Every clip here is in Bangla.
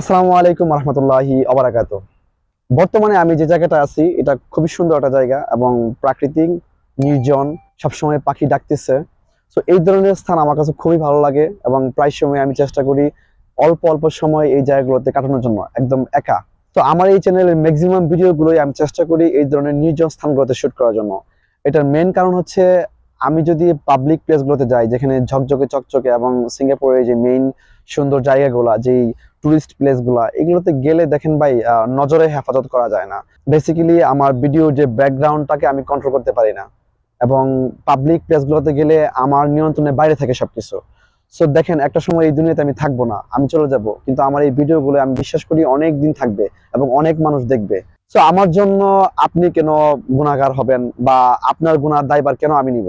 আসসালামু আলাইকুম রহমতুল্লাহি অবরাকাত বর্তমানে আমি যে জায়গাটা আছি, এটা খুবই সুন্দর একটা জায়গা এবং প্রাকৃতিক, নির্জন, সবসময় পাখি ডাকতেছে। তো এই ধরনের স্থান আমার কাছে খুবই ভালো লাগে এবং প্রায় সময় আমি চেষ্টা করি অল্প অল্প সময় এই জায়গাগুলোতে কাটানোর জন্য, একদম একা। তো আমার এই চ্যানেলের ম্যাক্সিমাম ভিডিওগুলোই আমি চেষ্টা করি এই ধরনের নির্জন স্থানগুলোতে শুট করার জন্য। এটার মেন কারণ হচ্ছে, আমি যদি পাবলিক প্লেসগুলোতে যাই, যেখানে ঝকঝকে, চকচকে এবং সিঙ্গাপুরের যে মেইন সুন্দর জায়গাগুলো, যেই টুরিস্ট প্লেসগুলো এগুলোতে গেলে দেখেন ভাই নজরে হেফাজত করা যায় না। বেসিক্যালি আমার ভিডিও যে ব্যাকগ্রাউন্ডটাকে আমি কন্ট্রোল করতে পারি না। এবং পাবলিক প্লেসগুলোতে গেলে আমার নিয়ন্ত্রণের বাইরে থাকে সবকিছু। সো দেখেন, একটা সময় এই দুনিয়াতে আমি থাকব না, আমি চলে যাব। কিন্তু আমার এই ভিডিওগুলো আমি বিশ্বাস করি অনেক দিন থাকবে এবং অনেক মানুষ দেখবে। সো আমার জন্য আপনি কেন গুণাগার হবেন বা আপনার গুণার দায়বার কেন আমি নিব?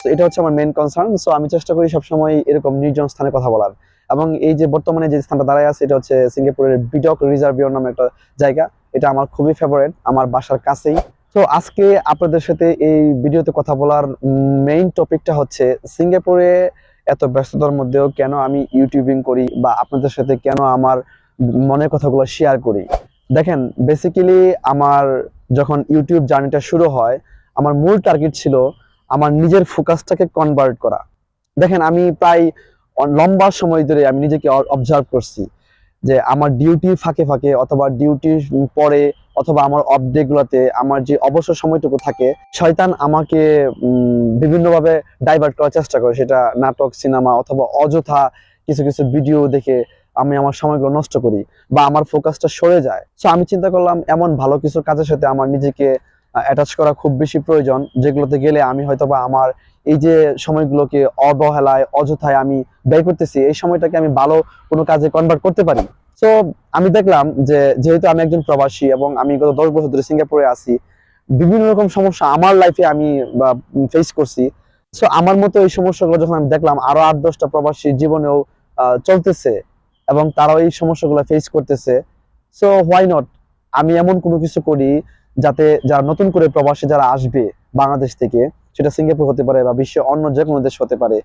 তো এটা হচ্ছে আমার মেন কনসার্ন সো আমি চেষ্টা করি সবসময় এরকম নির্জন স্থানে কথা বলার। এবং এই যে বর্তমানে যে স্থানটা দাঁড়ায় আছে, এটা হচ্ছে সিঙ্গাপুরের বিডক রিজার্ভিয়র নামে একটা জায়গা। এটা আমার খুবই ফেভারিট আমার বাসার কাছেই। তো আজকে আপনাদের সাথে এই ভিডিওতে কথা বলার মেইন টপিকটা হচ্ছে সিঙ্গাপুরে এত ব্যস্ততার মধ্যেও কেন আমি ইউটিউবিং করি বা আপনাদের সাথে কেন আমার মনের কথাগুলো শেয়ার করি। দেখেন বেসিক্যালি আমার যখন ইউটিউব জার্নিটা শুরু হয়, আমার মূল টার্গেট ছিল আমার নিজের ফোকাসটাকে কনভার্ট করা। দেখেন, আমি প্রায় লম্বা সময় ধরে আমি নিজেকে অবজার্ভ করছি যে আমার ডিউটি ফাঁকে ফাঁকে অথবা ডিউটির পরে অথবা আমার অফ ডে আমার যে অবসর সময়টুকু থাকে, শয়তান আমাকে বিভিন্নভাবে ডাইভার্ট করার চেষ্টা করে। সেটা নাটক সিনেমা অথবা অযথা কিছু কিছু ভিডিও দেখে আমি আমার সময়গুলো নষ্ট করি বা আমার ফোকাসটা সরে যায়। সো আমি চিন্তা করলাম এমন ভালো কিছু কাজের সাথে আমার নিজেকে অ্যাটাচ করা খুব বেশি প্রয়োজন, যেগুলোতে গেলে আমি হয়তোবা আমার এই যে সময়গুলোকে অবহেলায়, অযথায় আমি ব্যয় করতেছি, এই সময়টাকে আমি ভালো কোনো কাজে কনভার্ট করতে পারি। সো আমি দেখলাম যে যেহেতু আমি একজন প্রবাসী এবং আমি গত দশ বছর ধরে সিঙ্গাপুরে আছি, বিভিন্ন রকম সমস্যা আমার লাইফে আমি ফেস করছি। সো আমার মতো এই সমস্যাগুলো যখন আমি দেখলাম, আরও আট, দশটা প্রবাসী জীবনেও চলতেছে এবং তারাও এই সমস্যাগুলো ফেস করতেছে। সো হোয়াই নট আমি এমন কোনো কিছু করি যাতে যারা নতুন করে প্রবাসী যারা আসবে বাংলাদেশ থেকে সেটা সিঙ্গাপুর হতে পারে বা বিশ্বের অন্য যে কোনো দেশ হতে পারে,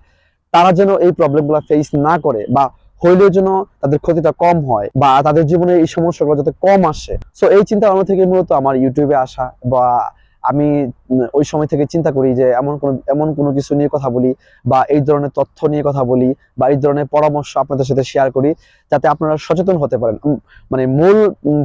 তারা যেন এই প্রবলেমগুলো ফেস না করে বা হইলেও যেন তাদের ক্ষতিটা কম হয় বা তাদের জীবনে এই সমস্যাগুলো যাতে কম আসে। সো এই চিন্তা ভাবনা থেকে মূলত আমার ইউটিউবে আসা বা আমি ওই সময় থেকে চিন্তা করি যে এমন কোনো এমন কোনো কিছু নিয়ে কথা বলি বা এই ধরনের তথ্য নিয়ে কথা বলি বা এই ধরনের পরামর্শ আপনাদের সাথে শেয়ার করি যাতে আপনারা সচেতন হতে পারেন। মানে মূল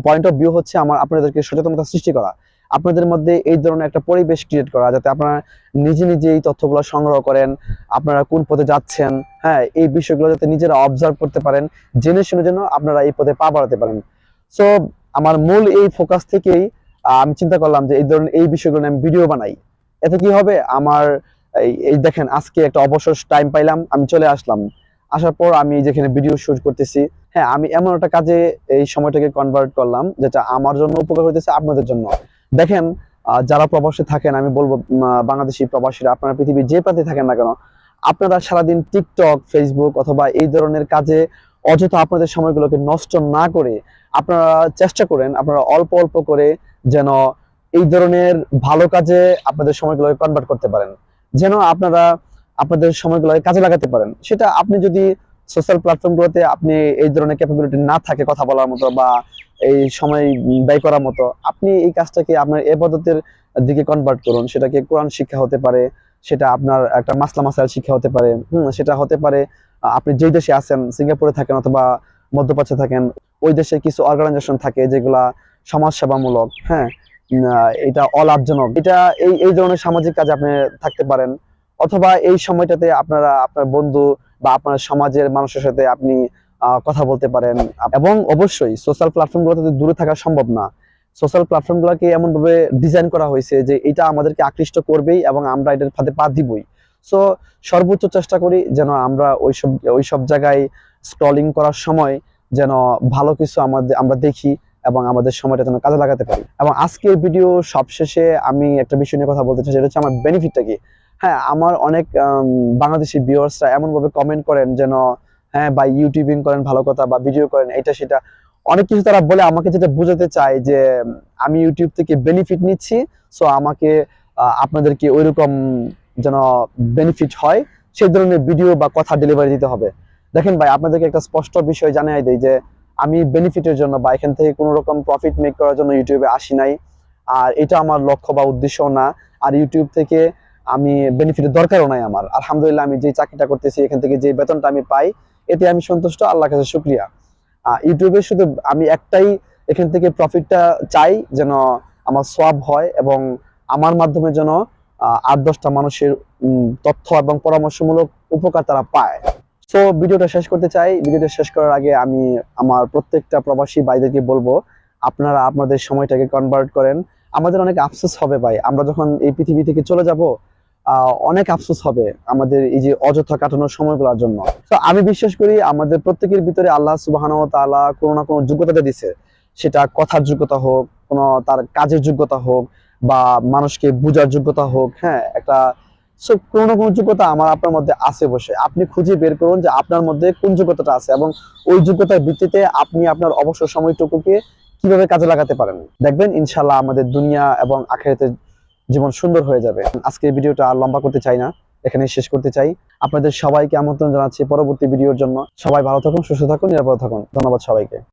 পয়েন্ট অফ ভিউ হচ্ছে আমার, আপনাদেরকে সচেতনতা সৃষ্টি করা। আপনাদের মধ্যে এই ধরনের একটা পরিবেশ ক্রিয়েট করা, যাতে আপনারা নিজে নিজে এই তথ্যগুলো সংগ্রহ করেন, আপনারা কোন পথে যাচ্ছেন হ্যাঁ এই বিষয়গুলো যাতে নিজেরা অবজার্ভ করতে পারেন, জেনে শুনে যেন আপনারা এই পথে পা বাড়াতে পারেন। সো আমার মূল এই ফোকাস থেকেই আমি চিন্তা করলাম যে এই ধরনের এই বিষয়গুলো আমি ভিডিও বানাই। এতে কি হবে? আমার এই- দেখেন, আজকে একটা অবসর টাইম পাইলাম, আমি চলে আসলাম। আসার পর আমি যেখানে ভিডিও শুট করতেছি হ্যাঁ আমি এমন একটা কাজে এই সময়টাকে কনভার্ট করলাম, যেটা আমার জন্য উপকার হইতেছে আপনাদের জন্য। দেখেন যারা প্রবাসে থাকেন, আমি বলব বাংলাদেশি প্রবাসীরা, আপনারা পৃথিবীর যে প্রান্তে থাকেন না কেন, আপনারা সারাদিন টিকটক ফেসবুক অথবা এই ধরনের কাজে অযথা আপনাদের সময়গুলোকে নষ্ট না করে আপনারা চেষ্টা করেন, আপনারা অল্প অল্প করে যেন এই ধরনের ভালো কাজে আপনাদের সময়গুলোকে কনভার্ট করতে পারেন। যেন আপনারা আপনাদের সময়গুলোকে কাজে লাগাতে পারেন। সেটা আপনি যদি সোশ্যাল প্ল্যাটফর্মগুলোতে আপনি এই ধরনের ক্যাপাবিলিটি না থাকে কথা বলার মতো বা এই সময় ব্যয় করার মতো, আপনি এই কাজটাকে আপনার এবাদতের দিকে কনভার্ট করুন। সেটাকে কোরআন শিক্ষা হতে পারে, সেটা আপনার একটা মাসলা মাসাইল শিক্ষা হতে পারে, হুম, সেটা হতে পারে, আপনি যেই দেশে আছেন, সিঙ্গাপুরে থাকেন অথবা মধ্যপ্রাচ্যে থাকেন, ওই দেশে কিছু অর্গানাইজেশন থাকে যেগুলা সমাজ সেবামূলক হ্যাঁ এটা অলাভজনক। এটা এই এই ধরনের সামাজিক কাজে আপনি থাকতে পারেন। অথবা এই সময়টাতে আপনারা, আপনার বন্ধু বা আপনার সমাজের মানুষের সাথে আপনি কথা বলতে পারেন। এবং অবশ্যই সোশ্যাল প্ল্যাটফর্মগুলোতে দূরে থাকা সম্ভব না। সোশ্যাল প্ল্যাটফর্মগুলোকে এমনভাবে ডিজাইন করা হয়েছে যে এটা আমাদেরকে আকৃষ্ট করবেই এবং আমরা এটার ফাঁদে পা দিবই। সো সর্বোচ্চ চেষ্টা করি যেন আমরা ওইসব ওইসব জায়গায় স্ক্রলিং করার সময় যেন ভালো কিছু আমাদের, আমরা দেখি এবং আমাদের সময়টা যেন কাজে লাগাতে পারি। এবং আজকের ভিডিও সবশেষে আমি একটা বিষয় নিয়ে কথা বলতে চাই, সেটা হচ্ছে আমার বেনিফিটটা কি? হ্যাঁ আমার অনেক বাংলাদেশি ভিউয়ার্সরা এমনভাবে কমেন্ট করেন যেন হ্যাঁ বা ইউটিউবিং করেন ভালো কথা বা ভিডিও করেন, এটা সেটা। অনেক কিছু তারা বলে, আমাকে যেটা বোঝাতে চায় যে, আমি ইউটিউব থেকে বেনিফিট নিচ্ছি সো আমাকে আপনাদেরকে ওইরকম যেন বেনিফিট হয় সেই ধরনের ভিডিও বা কথা ডেলিভারি দিতে হবে। দেখেন ভাই, আপনাদেরকে একটা স্পষ্ট বিষয় জানাই দেই যে, আমি বেনিফিটের জন্য বা এখান থেকে কোনো রকম প্রফিট মেক করার জন্য ইউটিউবে আসি নাই। আর এটা আমার লক্ষ্য বা উদ্দেশ্য না। আর ইউটিউব থেকে আমি বেনিফিটের দরকারও নাই আমার। আলহামদুলিল্লাহ আমি যে চাকরিটা করতেছি, এখান থেকে যে বেতনটা আমি পাই, এতে আমি সন্তুষ্ট, আল্লাহর কাছে শুক্রিয়া। ইউটিউবে শুধু আমি একটাই এখান থেকে প্রফিটটা চাই যেন আমার সব হয় এবং আমার মাধ্যমে যেন আট, দশটা মানুষের তথ্য এবং পরামর্শমূলক উপকার তারা পায়। সো ভিডিওটা শেষ করতে চাই। ভিডিওটা শেষ করার আগে আমি আমার প্রত্যেকটা প্রবাসী ভাইদেরকে বলব, আপনারা আপনাদের সময়টাকে কনভার্ট করেন। আমাদের অনেক আফসোস হবে ভাই। আমরা যখন এই পৃথিবী থেকে চলে যাব অনেক আফসোস হবে আমাদের এই যে অযথা কাটানোর সময়গুলোর জন্য। তো আমি বিশ্বাস করি আমাদের প্রত্যেকের ভিতরে আল্লাহ সুবাহান তাআলা কোনো না কোনো যোগ্যতা দিছে সেটা কথার যোগ্যতা হোক, কোনো তার কাজের যোগ্যতা হোক, বা মানুষকে বোঝার যোগ্যতা হোক হ্যাঁ একটা কোনো না কোনো যোগ্যতা আমার আপনার মধ্যে আছে বসে আপনি খুঁজে বের করুন যে আপনার মধ্যে কোন যোগ্যতাটা আছে এবং ওই যোগ্যতার ভিত্তিতে আপনি আপনার অবসর সময়টুকুকে কীভাবে কাজে লাগাতে পারেন? দেখবেন ইনশাল্লাহ আমাদের দুনিয়া এবং আখেরাতে জীবন সুন্দর হয়ে যাবে। আজকে ভিডিওটা আর লম্বা করতে চাই না এখানে শেষ করতে চাই। আপনাদের সবাইকে আমন্ত্রণ জানাচ্ছি পরবর্তী ভিডিওর জন্য। সবাই ভালো থাকুন, সুস্থ থাকুন, নিরাপদ থাকুন। ধন্যবাদ সবাইকে।